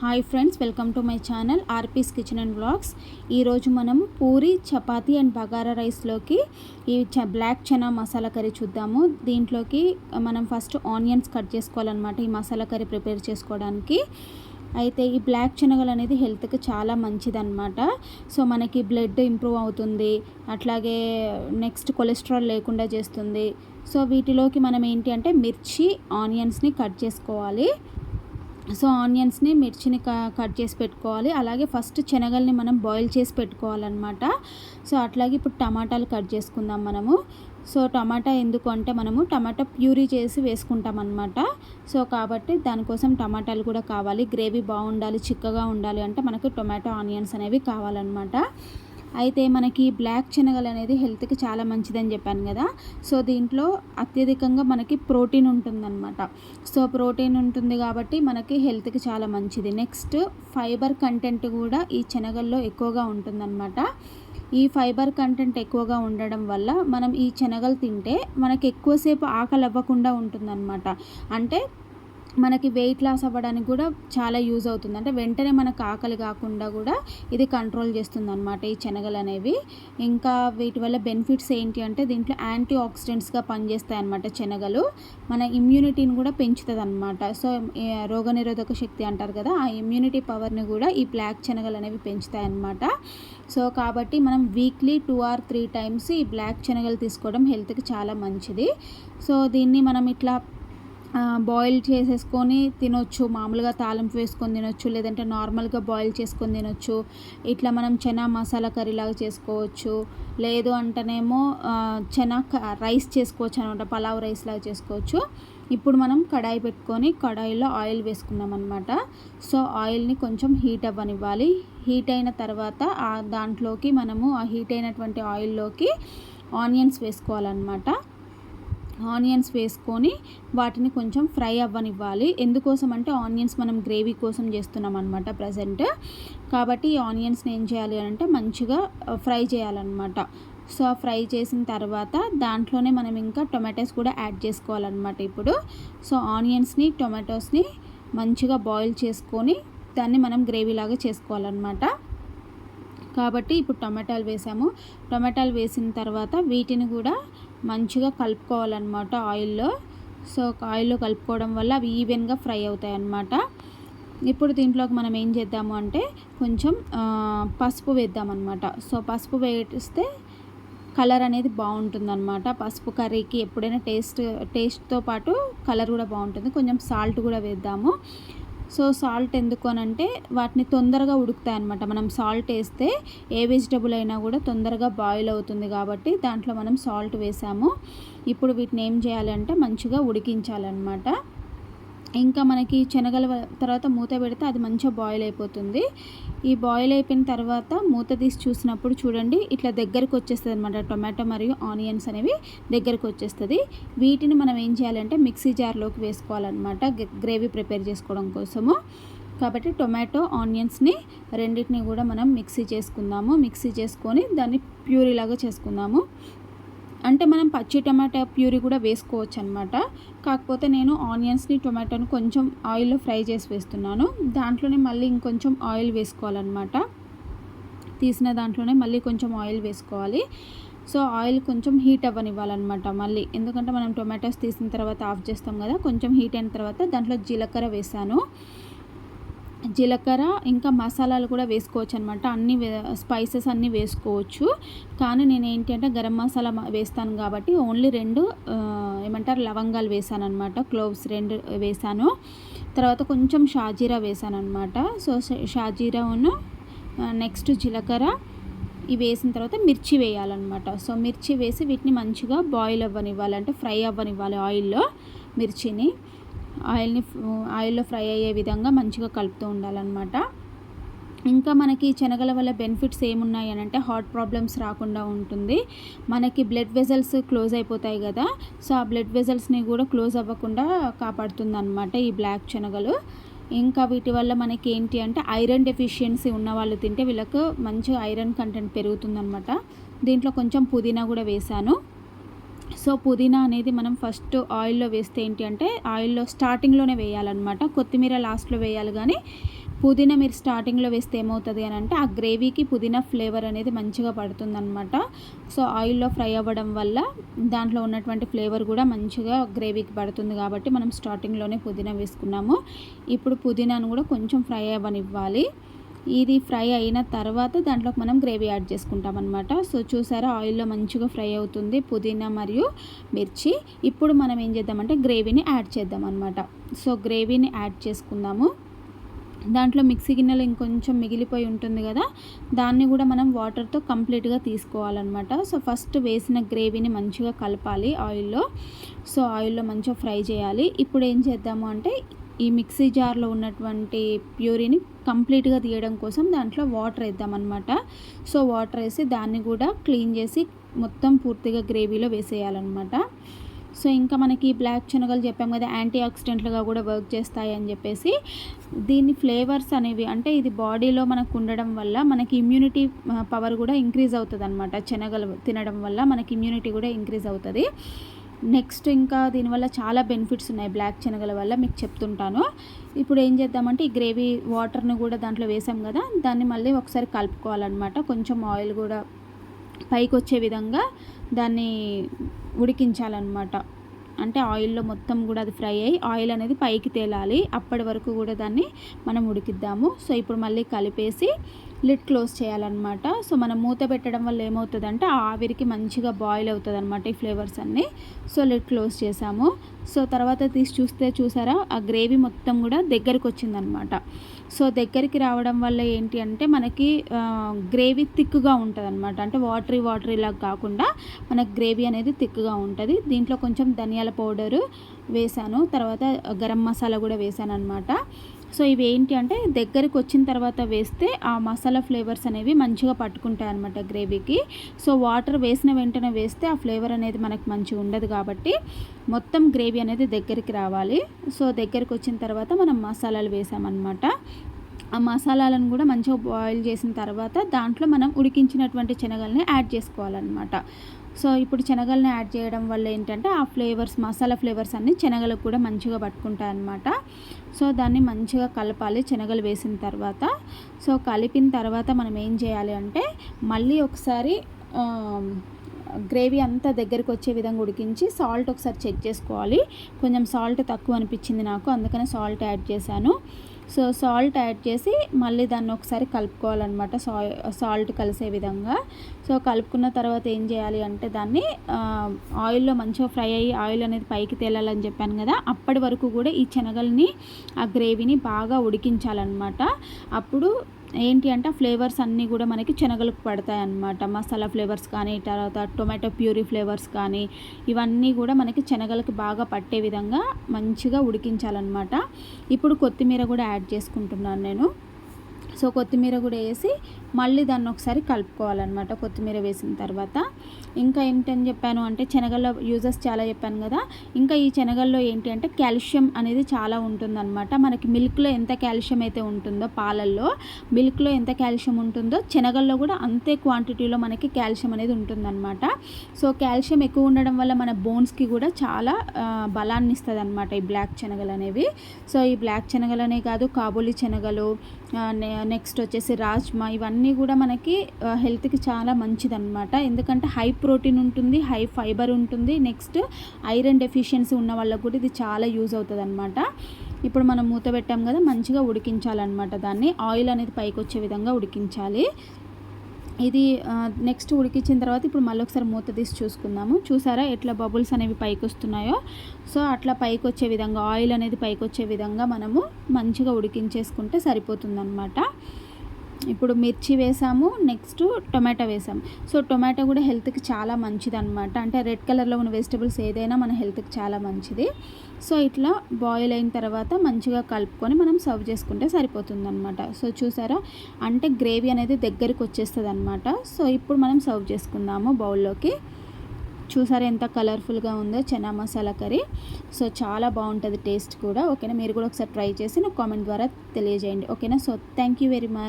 Hi friends welcome to my channel RP's kitchen and blogs ఈరోజు మనం puri chapati and bagara రైస్లోకి ఈ చ బ్లాక్ చనా మసాలా కర్రీ చూద్దాము. దీంట్లోకి మనం ఫస్ట్ ఆనియన్స్ కట్ చేసుకోవాలన్నమాట ఈ మసాలా కర్రీ ప్రిపేర్ చేసుకోవడానికి. అయితే ఈ బ్లాక్ శనగలు అనేది హెల్త్కి చాలా మంచిదన్నమాట. సో మనకి బ్లడ్ ఇంప్రూవ్ అవుతుంది. అట్లాగే నెక్స్ట్ కొలెస్ట్రాల్ లేకుండా చేస్తుంది. సో వీటిలోకి మనం ఏంటి అంటే మిర్చి ఆనియన్స్ని కట్ చేసుకోవాలి. సో ఆనియన్స్ని మిర్చిని కట్ చేసి పెట్టుకోవాలి. అలాగే ఫస్ట్ శనగల్ని మనం బాయిల్ చేసి పెట్టుకోవాలన్నమాట. సో అట్లాగే ఇప్పుడు టమాటాలు కట్ చేసుకుందాం మనము. సో టమాటా ఎందుకు అంటే మనము టమాటా ప్యూరీ చేసి వేసుకుంటాం అనమాట సో కాబట్టి దానికోసం టమాటాలు కూడా కావాలి. గ్రేవీ బాగుండాలి చిక్కగా ఉండాలి అంటే మనకు టొమాటో ఆనియన్స్ అనేవి కావాలన్నమాట. అయితే మనకి బ్లాక్ శనగలు అనేది హెల్త్కి చాలా మంచిదని చెప్పాను కదా. సో దీంట్లో అత్యధికంగా మనకి ప్రోటీన్ ఉంటుందన్నమాట. సో ప్రోటీన్ ఉంటుంది కాబట్టి మనకి హెల్త్కి చాలా మంచిది. నెక్స్ట్ ఫైబర్ కంటెంట్ కూడా ఈ శనగల్లో ఎక్కువగా ఉంటుందన్నమాట. ఈ ఫైబర్ కంటెంట్ ఎక్కువగా ఉండడం వల్ల మనం ఈ శనగలు తింటే మనకి ఎక్కువసేపు ఆకలి అవ్వకుండా ఉంటుందన్నమాట. అంటే మనకి వెయిట్ లాస్ అవ్వడానికి కూడా చాలా యూజ్ అవుతుంది. అంటే వెంటనే మనకు ఆకలి కాకుండా కూడా ఇది కంట్రోల్ చేస్తుంది అనమాట ఈ శనగలు అనేవి. ఇంకా వీటి వల్ల బెనిఫిట్స్ ఏంటి అంటే దీంట్లో యాంటీ ఆక్సిడెంట్స్గా పనిచేస్తాయి అనమాట శనగలు. మన ఇమ్యూనిటీని కూడా పెంచుతుంది అనమాట సో రోగనిరోధక శక్తి అంటారు కదా ఆ ఇమ్యూనిటీ పవర్ని కూడా ఈ బ్లాక్ శనగలు అనేవి పెంచుతాయి అనమాట సో కాబట్టి మనం weekly two or three times ఈ బ్లాక్ శనగలు తీసుకోవడం హెల్త్కి చాలా మంచిది. సో దీన్ని మనం ఇట్లా బాయిల్ చేసేసుకొని తినొచ్చు. మామూలుగా తాలింపు వేసుకొని తినొచ్చు. లేదంటే నార్మల్గా బాయిల్ చేసుకొని తినొచ్చు. ఇట్లా మనం చనా మసాలా కర్రీలాగా చేసుకోవచ్చు. లేదు అంటేనేమో చనా రైస్ చేసుకోవచ్చు అనమాట. పలావ్ రైస్ లాగా చేసుకోవచ్చు. ఇప్పుడు మనం కడాయి పెట్టుకొని కడాయిలో ఆయిల్ వేసుకున్నాం అనమాట. సో ఆయిల్ని కొంచెం హీట్ అవ్వనివ్వాలి. హీట్ అయిన తర్వాత దాంట్లోకి మనము ఆ హీట్ అయినటువంటి ఆయిల్లోకి ఆనియన్స్ వేసుకోవాలన్నమాట. ఆనియన్స్ వేసుకొని వాటిని కొంచెం ఫ్రై అవ్వనివ్వాలి. ఎందుకోసం అంటే ఆనియన్స్ మనం గ్రేవీ కోసం చేస్తున్నాం అనమాట ప్రజెంట్ కాబట్టి ఈ ఆనియన్స్ని ఏం చేయాలి అంటే మంచిగా ఫ్రై చేయాలన్నమాట. సో ఫ్రై చేసిన తర్వాత దాంట్లోనే మనం ఇంకా టొమాటోస్ కూడా యాడ్ చేసుకోవాలన్నమాట ఇప్పుడు. సో ఆనియన్స్ని టొమాటోస్ని మంచిగా బాయిల్ చేసుకొని దాన్ని మనం గ్రేవీ లాగా చేసుకోవాలన్నమాట. కాబట్టి ఇప్పుడు టమాటాలు వేసాము. టమాటాలు వేసిన తర్వాత వీటిని కూడా మంచిగా కలుపుకోవాలన్నమాట ఆయిల్లో. సో ఆయిల్లో కలుపుకోవడం వల్ల అవి ఈవెన్గా ఫ్రై అవుతాయి అన్నమాట ఇప్పుడు దీంట్లోకి మనం ఏం చేద్దాము అంటే కొంచెం పసుపు వేద్దామన్నమాట. సో పసుపు వేస్తే కలర్ అనేది బాగుంటుంది పసుపు కర్రీకి ఎప్పుడైనా టేస్ట్ టేస్ట్తో పాటు కలర్ కూడా బాగుంటుంది. కొంచెం సాల్ట్ కూడా వేద్దాము. సో సాల్ట్ ఎందుకు అని అంటే వాటిని తొందరగా ఉడుకుతాయి అనమాట మనం సాల్ట్ వేస్తే ఏ వెజిటబుల్ అయినా కూడా తొందరగా బాయిల్ అవుతుంది కాబట్టి దాంట్లో మనం సాల్ట్ వేసాము. ఇప్పుడు వీటిని ఏం చేయాలంటే మంచిగా ఉడికించాలన్నమాట. ఇంకా మనకి శనగల తర్వాత మూత పెడితే అది మంచిగా బాయిల్ అయిపోతుంది. ఈ బాయిల్ అయిపోయిన తర్వాత మూత తీసి చూసినప్పుడు చూడండి ఇట్లా దగ్గరకు వచ్చేస్తుంది అనమాట టొమాటో మరియు ఆనియన్స్ అనేవి దగ్గరకు వచ్చేస్తుంది. వీటిని మనం ఏం చేయాలంటే మిక్సీ జార్లోకి వేసుకోవాలన్నమాట గ్రేవీ ప్రిపేర్ చేసుకోవడం కోసము. కాబట్టి టొమాటో ఆనియన్స్ని రెండింటిని కూడా మనం మిక్సీ చేసుకుందాము. మిక్సీ చేసుకొని దాన్ని ప్యూరీలాగా చేసుకుందాము. అంటే మనం పచ్చి టమాటా ప్యూరీ కూడా వేసుకోవచ్చు అనమాట కాకపోతే నేను ఆనియన్స్ని టొమాటోని కొంచెం ఆయిల్లో ఫ్రై చేసి వేస్తున్నాను. దాంట్లోనే మళ్ళీ ఇంకొంచెం ఆయిల్ వేసుకోవాలన్నమాట. తీసిన దాంట్లోనే మళ్ళీ కొంచెం ఆయిల్ వేసుకోవాలి. సో ఆయిల్ కొంచెం హీట్ అవ్వనివ్వాలన్నమాట మళ్ళీ. ఎందుకంటే మనం టొమాటోస్ తీసిన తర్వాత ఆఫ్ చేస్తాం కదా కొంచెం హీట్ అయిన తర్వాత దాంట్లో జీలకర్ర వేసాను జీలకర్ర ఇంకా మసాలాలు కూడా వేసుకోవచ్చు అనమాట అన్ని స్పైసెస్ అన్నీ వేసుకోవచ్చు. కానీ నేను ఏంటంటే గరం మసాలా వేస్తాను కాబట్టి ఓన్లీ రెండు ఏమంటారు లవంగాలు వేసాను అనమాట క్లోవ్స్ రెండు వేసాను. తర్వాత కొంచెం షాజీరా వేసాను అనమాట సో షాజీరాను నెక్స్ట్ జీలకర్ర. ఇవి వేసిన తర్వాత మిర్చి వేయాలన్నమాట. సో మిర్చి వేసి వీటిని మంచిగా బాయిల్ అవ్వనివ్వాలి. అంటే ఫ్రై అవ్వనివ్వాలి ఆయిల్లో మిర్చిని. ఆయిల్ని ఆయిల్లో ఫ్రై అయ్యే విధంగా మంచిగా కలుపుతూ ఉండాలన్నమాట. ఇంకా మనకి శనగల వల్ల బెనిఫిట్స్ ఏమున్నాయి అని అంటే హార్ట్ ప్రాబ్లమ్స్ రాకుండా ఉంటుంది. మనకి బ్లడ్ వెజల్స్ క్లోజ్ అయిపోతాయి కదా సో ఆ బ్లడ్ వెజల్స్ని కూడా క్లోజ్ అవ్వకుండా కాపాడుతుంది అనమాట ఈ బ్లాక్ శనగలు. ఇంకా వీటి వల్ల మనకి ఏంటి అంటే ఐరన్ డెఫిషియన్సీ ఉన్న వాళ్ళు తింటే వీళ్ళకు మంచి ఐరన్ కంటెంట్ పెరుగుతుందనమాట దీంట్లో కొంచెం పుదీనా కూడా వేశాను. సో పుదీనా అనేది మనం ఫస్ట్ ఆయిల్లో వేస్తే ఏంటి అంటే ఆయిల్లో స్టార్టింగ్లోనే వేయాలన్నమాట. కొత్తిమీర లాస్ట్లో వేయాలి కానీ పుదీనా మీరు స్టార్టింగ్లో వేస్తే ఏమవుతుంది అని అంటే ఆ గ్రేవీకి పుదీనా ఫ్లేవర్ అనేది మంచిగా పడుతుందన్నమాట. సో ఆయిల్లో ఫ్రై అవ్వడం వల్ల దాంట్లో ఉన్నటువంటి ఫ్లేవర్ కూడా మంచిగా గ్రేవీకి పడుతుంది కాబట్టి మనం స్టార్టింగ్లోనే పుదీనా వేసుకున్నాము. ఇప్పుడు పుదీనాను కూడా కొంచెం ఫ్రై అవ్వనివ్వాలి. ఇది ఫ్రై అయిన తర్వాత దాంట్లోకి మనం గ్రేవీ యాడ్ చేసుకుంటాం అనమాట సో చూసారా ఆయిల్లో మంచిగా ఫ్రై అవుతుంది పుదీనా మరియు మిర్చి. ఇప్పుడు మనం ఏం చేద్దామంటే గ్రేవీని యాడ్ చేద్దాం అనమాట సో గ్రేవీని యాడ్ చేసుకుందాము. దాంట్లో మిక్సీ గిన్నెలు ఇంకొంచెం మిగిలిపోయి ఉంటుంది కదా దాన్ని కూడా మనం వాటర్తో కంప్లీట్గా తీసుకోవాలన్నమాట. సో ఫస్ట్ వేసిన గ్రేవీని మంచిగా కలపాలి ఆయిల్లో. సో ఆయిల్లో మంచిగా ఫ్రై చేయాలి. ఇప్పుడు ఏం చేద్దాము అంటే ఈ మిక్సీ జార్లో ఉన్నటువంటి ప్యూరీని కంప్లీట్గా తీయడం కోసం దాంట్లో వాటర్ వేద్దామన్నమాట. సో వాటర్ వేసి దాన్ని కూడా క్లీన్ చేసి మొత్తం పూర్తిగా గ్రేవీలో వేసేయాలన్నమాట. సో ఇంకా మనకి బ్లాక్ శనగలు చెప్పాం కదా యాంటీ ఆక్సిడెంట్లుగా కూడా వర్క్ చేస్తాయి అని చెప్పేసి దీని ఫ్లేవర్స్ అనేవి అంటే ఇది బాడీలో మనకు ఉండడం వల్ల మనకి ఇమ్యూనిటీ పవర్ కూడా ఇంక్రీజ్ అవుతుంది అనమాట శనగలు తినడం వల్ల మనకి ఇమ్యూనిటీ కూడా ఇంక్రీజ్ అవుతుంది. నెక్స్ట్ ఇంకా దీనివల్ల చాలా బెనిఫిట్స్ ఉన్నాయి బ్లాక్ శనగల వల్ల మీకు చెప్తుంటాను. ఇప్పుడు ఏం చేద్దామంటే ఈ గ్రేవీ వాటర్ని కూడా దాంట్లో వేసాం కదా దాన్ని మళ్ళీ ఒకసారి కలుపుకోవాలన్నమాట. కొంచెం ఆయిల్ కూడా పైకి వచ్చే విధంగా దాన్ని ఉడికించాలన్నమాట. అంటే ఆయిల్లో మొత్తం కూడా అది ఫ్రై అయ్యి ఆయిల్ అనేది పైకి తేలాలి. అప్పటి వరకు కూడా దాన్ని మనం ఉడికిద్దాము. సో ఇప్పుడు మళ్ళీ కలిపేసి లిడ్ క్లోజ్ చేయాలన్నమాట. సో మనం మూత పెట్టడం వల్ల ఏమవుతుందంటే ఆవిరికి మంచిగా బాయిల్ అవుతుంది అనమాట ఈ ఫ్లేవర్స్ అన్నీ. సో లిడ్ క్లోజ్ చేసాము. సో తర్వాత తీసి చూస్తే చూసారా ఆ గ్రేవీ మొత్తం కూడా దగ్గరికి వచ్చిందనమాట సో దగ్గరికి రావడం వల్ల ఏంటి అంటే మనకి గ్రేవీ థిక్గా ఉంటుంది అనమాట అంటే వాటరీ వాటరీ లాగా కాకుండా మనకు గ్రేవీ అనేది థిక్గా ఉంటుంది. దీంట్లో కొంచెం ధనియాల పౌడరు వేసాను. తర్వాత గరం మసాలా కూడా వేసాను అనమాట సో ఇవి ఏంటి అంటే దగ్గరికి వచ్చిన తర్వాత వేస్తే ఆ మసాలా ఫ్లేవర్స్ అనేవి మంచిగా పట్టుకుంటాయి అనమాట గ్రేవీకి. సో వాటర్ వేసిన వెంటనే వేస్తే ఆ ఫ్లేవర్ అనేది మనకు మంచిగా ఉండదు కాబట్టి మొత్తం గ్రేవీ అనేది దగ్గరికి రావాలి. సో దగ్గరికి వచ్చిన తర్వాత మనం మసాలాలు వేసామన్నమాట. ఆ మసాలాలను కూడా మంచిగా బాయిల్ చేసిన తర్వాత దాంట్లో మనం ఉడికించినటువంటి శనగల్ని యాడ్ చేసుకోవాలన్నమాట. సో ఇప్పుడు శనగల్ని యాడ్ చేయడం వల్ల ఏంటంటే ఆ ఫ్లేవర్స్ మసాలా ఫ్లేవర్స్ అన్నీ శనగలకు కూడా మంచిగా పట్టుకుంటాయి అన్నమాట సో దాన్ని మంచిగా కలపాలి శనగలు వేసిన తర్వాత. సో కలిపిన తర్వాత మనం ఏం చేయాలి అంటే మళ్ళీ ఒకసారి గ్రేవీ అంతా దగ్గరికి వచ్చే విధంగా ఉడికించి సాల్ట్ ఒకసారి చెక్ చేసుకోవాలి. కొంచెం సాల్ట్ తక్కువ అనిపించింది నాకు అందుకనే సాల్ట్ యాడ్ చేశాను. సో సాల్ట్ యాడ్ చేసి మళ్ళీ దాన్ని ఒకసారి కలుపుకోవాలన్నమాట. సా సాల్ట్ కలిసే విధంగా. సో కలుపుకున్న తర్వాత ఏం చేయాలి అంటే దాన్ని ఆయిల్లో మంచిగా ఫ్రై అయ్యి ఆయిల్ అనేది పైకి తేలాలని చెప్పాను కదా అప్పటి వరకు కూడా ఈ శనగల్ని ఆ గ్రేవీని బాగా ఉడికించాలన్నమాట. అప్పుడు ఏంటి అంటే ఫ్లేవర్స్ అన్నీ కూడా మనకి శనగలకు పడతాయి అన్నమాట. మసాలా ఫ్లేవర్స్ కానీ తర్వాత టొమాటో ప్యూరీ ఫ్లేవర్స్ కానీ ఇవన్నీ కూడా మనకి శనగలకు బాగా పట్టే విధంగా మంచిగా ఉడికించాలన్నమాట. ఇప్పుడు కొత్తిమీర కూడా యాడ్ చేసుకుంటున్నాను నేను. సో కొత్తిమీర కూడా వేసి మళ్ళీ దాన్ని ఒకసారి కలుపుకోవాలన్నమాట కొత్తిమీర వేసిన తర్వాత. ఇంకా ఏంటని చెప్పాను అంటే శనగల్లో యూజెస్ చాలా చెప్పాను కదా. ఇంకా ఈ శనగల్లో ఏంటి అంటే కాల్షియం అనేది చాలా ఉంటుందన్నమాట. మనకి మిల్క్లో ఎంత కాల్షియం అయితే ఉంటుందో పాలల్లో మిల్క్లో ఎంత కాల్షియం ఉంటుందో శనగల్లో కూడా అంతే క్వాంటిటీలో మనకి కాల్షియం అనేది ఉంటుందన్నమాట. సో కాల్షియం ఎక్కువ ఉండడం వల్ల మన బోన్స్కి కూడా చాలా బలాన్ని ఇస్తుంది అనమాట ఈ బ్లాక్ శనగలు అనేవి సో ఈ బ్లాక్ శనగలనే కాదు కాబూలి శనగలు నెక్స్ట్ వచ్చేసి రాజ్మా ఇవన్నీ కూడా మనకి హెల్త్కి చాలా మంచిదన్నమాట. ఎందుకంటే హై ప్రోటీన్ ఉంటుంది హై ఫైబర్ ఉంటుంది. నెక్స్ట్ ఐరన్ డెఫిషియన్సీ ఉన్న వాళ్ళకు కూడా ఇది చాలా యూజ్ అవుతుంది అనమాట ఇప్పుడు మనం మూత పెట్టాం కదా మంచిగా ఉడికించాలన్నమాట దాన్ని. ఆయిల్ అనేది పైకి వచ్చే విధంగా ఉడికించాలి. ఇది నెక్స్ట్ ఉడికించిన తర్వాత ఇప్పుడు మళ్ళీ ఒకసారి మూత తీసి చూసుకుందాము. చూసారా ఎట్లా బబుల్స్ అనేవి పైకి వస్తున్నాయో సో అట్లా పైకి వచ్చే విధంగా ఆయిల్ అనేది పైకి వచ్చే విధంగా మనము మంచిగా ఉడికించేసుకుంటే సరిపోతుందన్నమాట. ఇప్పుడు మిర్చి వేసాము నెక్స్ట్ టొమాటో వేసాము. సో టొమాటో కూడా హెల్త్కి చాలా మంచిది అనమాట అంటే రెడ్ కలర్లో ఉన్న వెజిటబుల్స్ ఏదైనా మన హెల్త్కి చాలా మంచిది. సో ఇట్లా బాయిల్ అయిన తర్వాత మంచిగా కలుపుకొని మనం సర్వ్ చేసుకుంటే సరిపోతుంది అనమాట సో చూసారా? అంటే గ్రేవీ అనేది దగ్గరికి వచ్చేస్తుంది అనమాట సో ఇప్పుడు మనం సర్వ్ చేసుకుందాము బౌల్లోకి. చూసారా ఎంత కలర్ఫుల్గా ఉందో చనా మసాలా కర్రీ. సో చాలా బాగుంటుంది టేస్ట్ కూడా. ఓకేనా? మీరు కూడా ఒకసారి ట్రై చేసి నాకు కామెంట్ ద్వారా తెలియజేయండి. ఓకేనా? So thank you very much